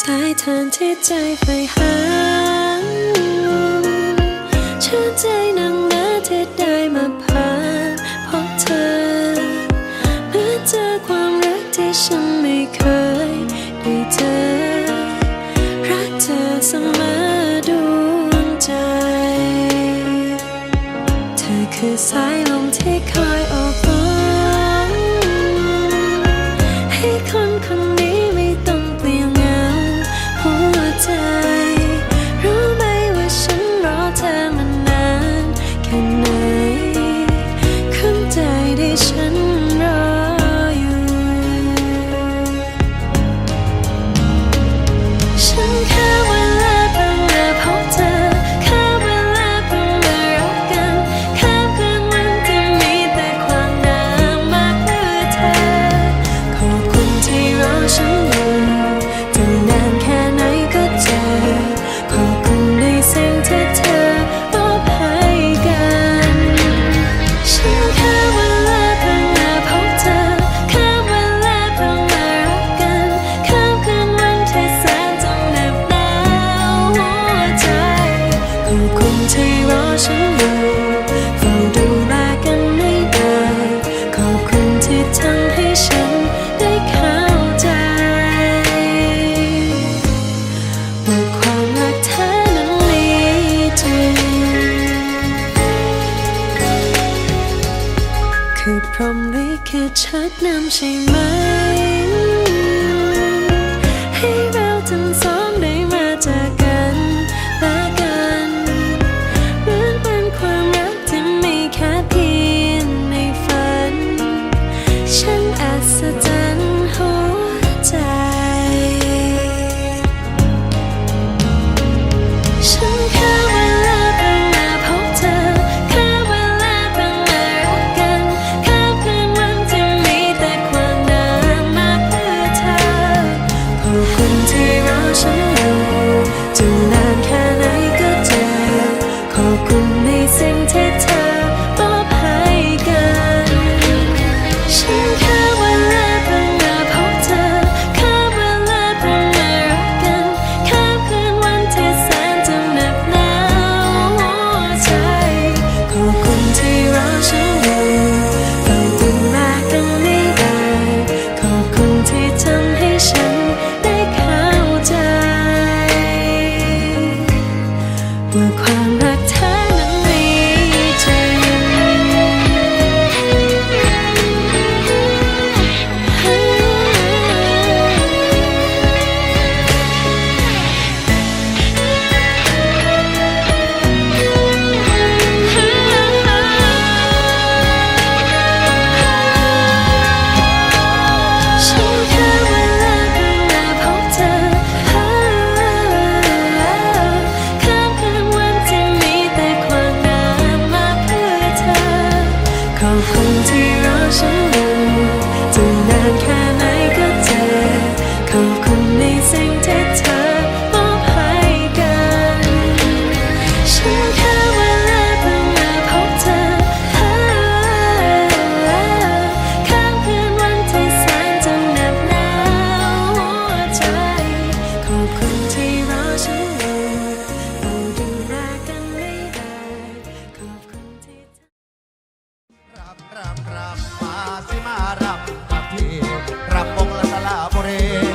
สายทางที่ใจไฟหาชื่นใจนังนาที่ได้มาพาพบเธอเมื่อเจอความรักที่ฉันไม่เคยได้เจอ รักเธอเสมอดวงใจ เธอคือสาย มลิขิตชัดนำใช่ไหม ให้แววจังสอง head.